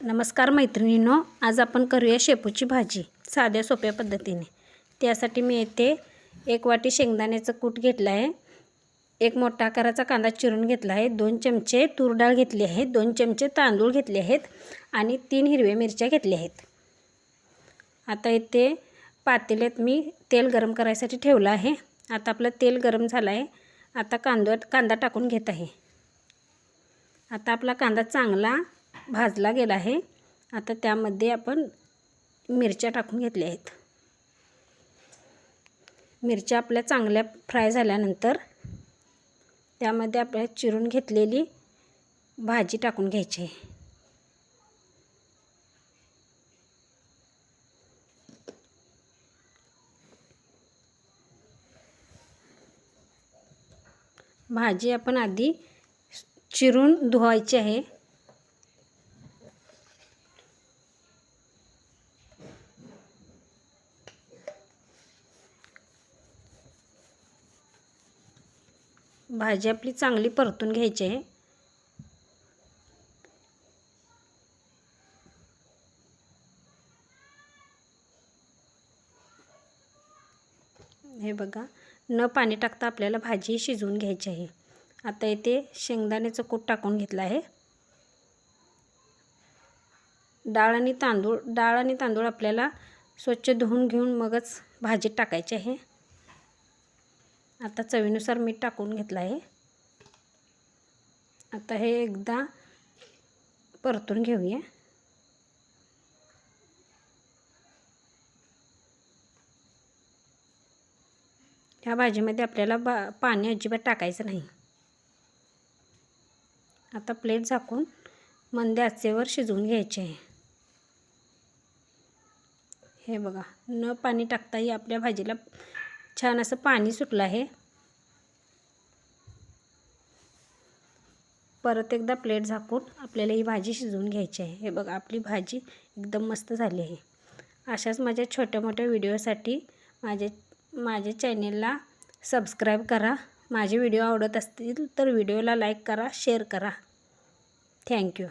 नमस्कार मैत्रिणींनो आज आपण करूया शेपूची भाजी साध्या सोप्या पद्धतीने. त्यासाठी मी येथे एक वाटी शेंगदाण्याचं कूट घेतलं आहे एक मोठा आकाराचा कांदा चिरून घेतला आहे दोन चमचे तूर डाळ घेतली आहे दोन चमचे तांदूळ घेतले आहेत आणि तीन हिरव्या मिरच्या घेतल्या आहेत. आता इथे पातेल्यात मी तेल गरम करायसाठी ठेवलं आहे. आता आपलं तेल गरम झालं आहे. आता कांदा कांदा टाकून घेत आहे. आता आपला कांदा चांगला भाजला गेला आहे. आता त्यामध्ये आपण मिरच्या टाकून घेतल्या आहेत. मिरच्या आपल्या चांगल्या फ्राय झाल्यानंतर त्यामध्ये आपल्या चिरून घेतलेली भाजी टाकून घ्यायची आहे. भाजी आपण आधी चिरून धुवायची आहे. भाजी आपली चांगली परतून घ्यायची आहे. हे बघा न पाणी टाकता आपल्याला भाजी शिजवून घ्यायची आहे. आता इथे शेंगदाण्याचं कूट टाकून घेतलं आहे. डाळ आणि तांदूळ डाळ आणि तांदूळ आपल्याला स्वच्छ धुवून घेऊन मगच भाजीत टाकायचे आहे. आता चवीनुसार मीठ टाकून घेतलं आहे. आता हे एकदा परतून घेऊया. ह्या भाजीमध्ये आपल्याला बा पाणी अजिबात टाकायचं नाही. आता प्लेट झाकून मंद आचेवर शिजवून घ्यायचे आहे. हे बघा न पाणी टाकताही आपल्या भाजीला छान असं पाणी सुटलं आहे. परत एकदा प्लेट झाकून आपल्याला ही भाजी शिजवून घ्यायची आहे. हे बघा आपली भाजी एकदम मस्त झाली आहे. अशाच माझ्या छोट्या मोठ्या व्हिडिओसाठी माझे माझ्या चॅनेलला सबस्क्राईब करा. माझे व्हिडिओ आवडत असतील तर व्हिडिओला लाईक करा शेअर करा. थँक्यू.